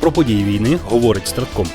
Про події війни говорить Стратком.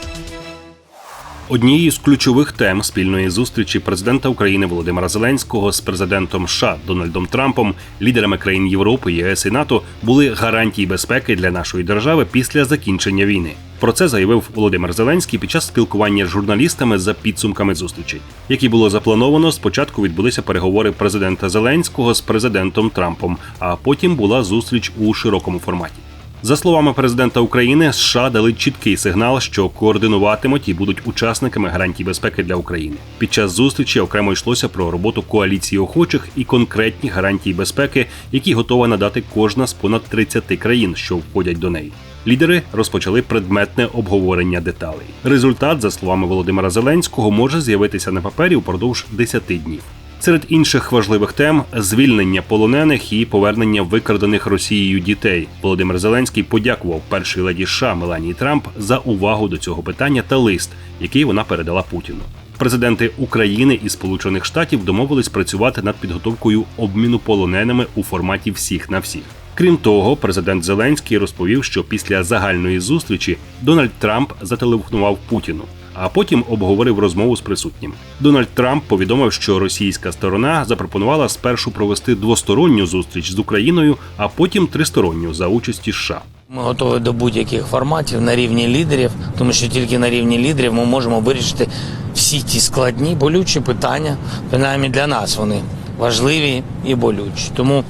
Однією з ключових тем спільної зустрічі президента України Володимира Зеленського з президентом США Дональдом Трампом, лідерами країн Європи, ЄС і НАТО були гарантії безпеки для нашої держави після закінчення війни. Про це заявив Володимир Зеленський під час спілкування з журналістами за підсумками зустрічі. Як і було заплановано, спочатку відбулися переговори президента Зеленського з президентом Трампом, а потім була зустріч у широкому форматі. За словами президента України, США дали чіткий сигнал, що координуватимуть і будуть учасниками гарантій безпеки для України. Під час зустрічі окремо йшлося про роботу коаліції охочих і конкретні гарантії безпеки, які готова надати кожна з понад 30 країн, що входять до неї. Лідери розпочали предметне обговорення деталей. Результат, за словами Володимира Зеленського, може з'явитися на папері упродовж 10 днів. Серед інших важливих тем звільнення полонених і повернення викрадених Росією дітей. Володимир Зеленський подякував першій леді США Меланії Трамп за увагу до цього питання та лист, який вона передала Путіну. Президенти України і Сполучених Штатів домовились працювати над підготовкою обміну полоненими у форматі всіх на всіх. Крім того, президент Зеленський розповів, що після загальної зустрічі Дональд Трамп зателефонував Путіну а потім обговорив розмову з присутніми. Дональд Трамп повідомив, що російська сторона запропонувала спершу провести двосторонню зустріч з Україною, а потім тристоронню за участі США. Ми готові до будь-яких форматів на рівні лідерів, тому що тільки на рівні лідерів ми можемо вирішити всі ті складні болючі питання. Принаймні для нас вони важливі і болючі. Тому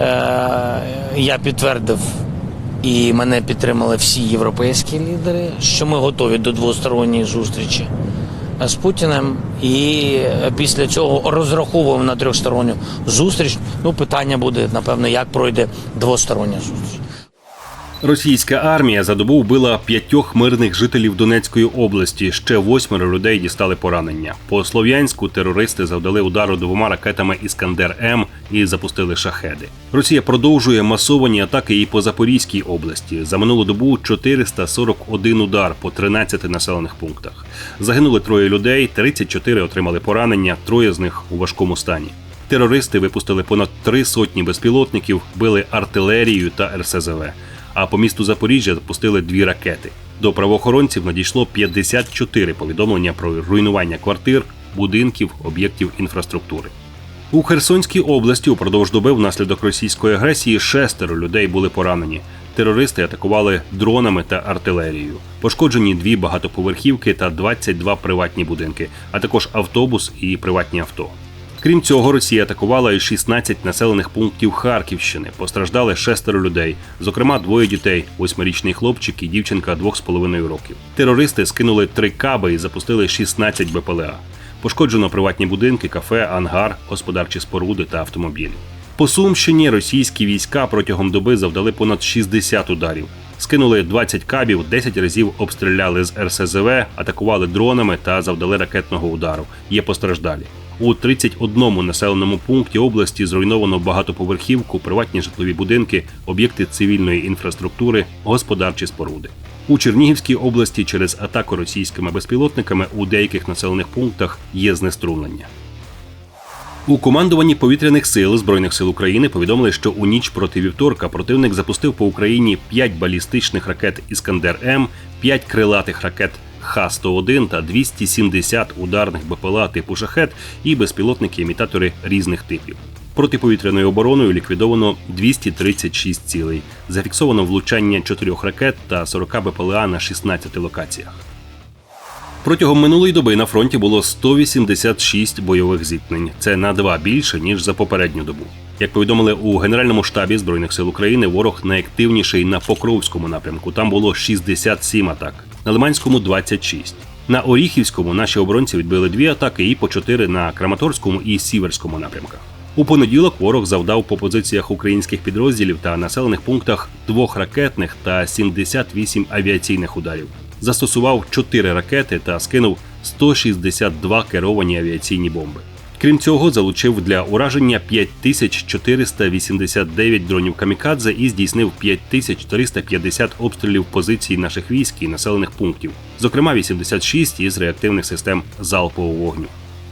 е- я підтвердив і мене підтримали всі європейські лідери, що ми готові до двосторонньої зустрічі з Путіним. І після цього розраховуємо на трьохсторонню зустріч. Ну, питання буде напевно, як пройде двостороння зустріч. Російська армія за добу вбила п'ятьох мирних жителів Донецької області. Ще восьмеро людей дістали поранення. По слов'янську терористи завдали удару двома ракетами Іскандер М і запустили шахеди. Росія продовжує масовані атаки і по Запорізькій області. За минулу добу 441 удар по 13 населених пунктах. Загинули троє людей, 34 отримали поранення, троє з них у важкому стані. Терористи випустили понад три сотні безпілотників, били артилерію та РСЗВ а по місту Запоріжжя запустили дві ракети. До правоохоронців надійшло 54 повідомлення про руйнування квартир, будинків, об'єктів інфраструктури. У Херсонській області упродовж доби внаслідок російської агресії шестеро людей були поранені. Терористи атакували дронами та артилерією. Пошкоджені дві багатоповерхівки та 22 приватні будинки, а також автобус і приватні авто. Крім цього, Росія атакувала і 16 населених пунктів Харківщини. Постраждали шестеро людей, зокрема двоє дітей: восьмирічний хлопчик і дівчинка двох з половиною років. Терористи скинули три каби і запустили 16 БПЛА. Пошкоджено приватні будинки, кафе, ангар, господарчі споруди та автомобілі. По Сумщині російські війська протягом доби завдали понад 60 ударів. Скинули 20 кабів, 10 разів обстріляли з РСЗВ, атакували дронами та завдали ракетного удару. Є постраждалі. У 31 населеному пункті області зруйновано багатоповерхівку, приватні житлові будинки, об'єкти цивільної інфраструктури, господарчі споруди. У Чернігівській області через атаку російськими безпілотниками у деяких населених пунктах є знеструмлення. У командуванні повітряних сил збройних сил України повідомили, що у ніч проти вівторка противник запустив по Україні 5 балістичних ракет Іскандер М, 5 крилатих ракет Х-101 та 270 ударних БПЛА типу шахет і безпілотники-імітатори різних типів. Протиповітряною обороною ліквідовано 236 цілей. Зафіксовано влучання 4 ракет та 40 БПЛА на 16 локаціях. Протягом минулої доби на фронті було 186 бойових зіткнень. Це на два більше ніж за попередню добу. Як повідомили у Генеральному штабі збройних сил України, ворог найактивніший на Покровському напрямку. Там було 67 атак на Лиманському 26. На Оріхівському наші оборонці відбили дві атаки і по чотири на Краматорському і Сіверському напрямках. У понеділок ворог завдав по позиціях українських підрозділів та населених пунктах двох ракетних та 78 авіаційних ударів. Застосував 4 ракети та скинув 162 керовані авіаційні бомби. Крім цього, залучив для ураження 5489 дронів камікадзе і здійснив 5350 обстрілів позицій наших військ і населених пунктів, зокрема 86 із реактивних систем залпового вогню.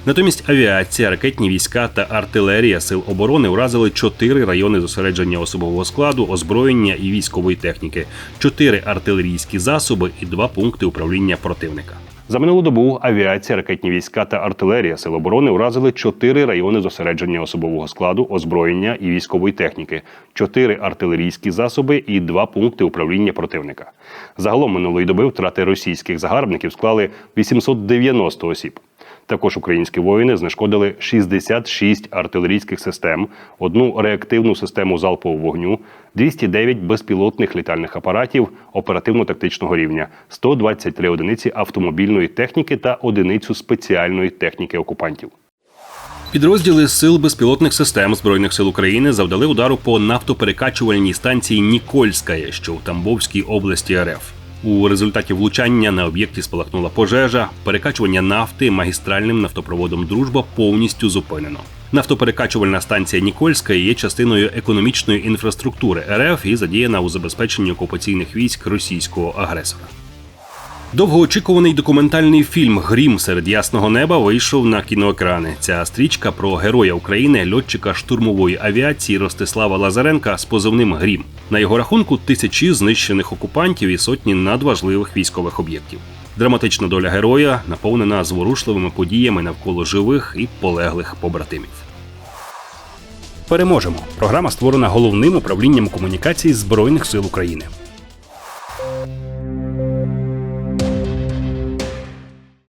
Натомість авіація, ракетні війська та артилерія сил оборони уразили чотири райони зосередження особового складу, озброєння і військової техніки, чотири артилерійські засоби і два пункти управління противника. За минулу добу авіація, ракетні війська та артилерія сил оборони уразили чотири райони зосередження особового складу, озброєння і військової техніки, чотири артилерійські засоби і два пункти управління противника. Загалом минулої доби втрати російських загарбників склали 890 осіб. Також українські воїни знешкодили 66 артилерійських систем, одну реактивну систему залпового вогню, 209 безпілотних літальних апаратів оперативно-тактичного рівня, 123 одиниці автомобільної техніки та одиницю спеціальної техніки окупантів. Підрозділи сил безпілотних систем збройних сил України завдали удару по нафтоперекачувальній станції Нікольська, що у Тамбовській області РФ. У результаті влучання на об'єкті спалахнула пожежа. Перекачування нафти магістральним нафтопроводом Дружба повністю зупинено. Нафтоперекачувальна станція Нікольська є частиною економічної інфраструктури РФ і задіяна у забезпеченні окупаційних військ російського агресора. Довгоочікуваний документальний фільм Грім серед ясного неба вийшов на кіноекрани. Ця стрічка про героя України, льотчика штурмової авіації Ростислава Лазаренка з позивним Грім. На його рахунку тисячі знищених окупантів і сотні надважливих військових об'єктів. Драматична доля героя наповнена зворушливими подіями навколо живих і полеглих побратимів. Переможемо. Програма створена головним управлінням комунікацій Збройних сил України.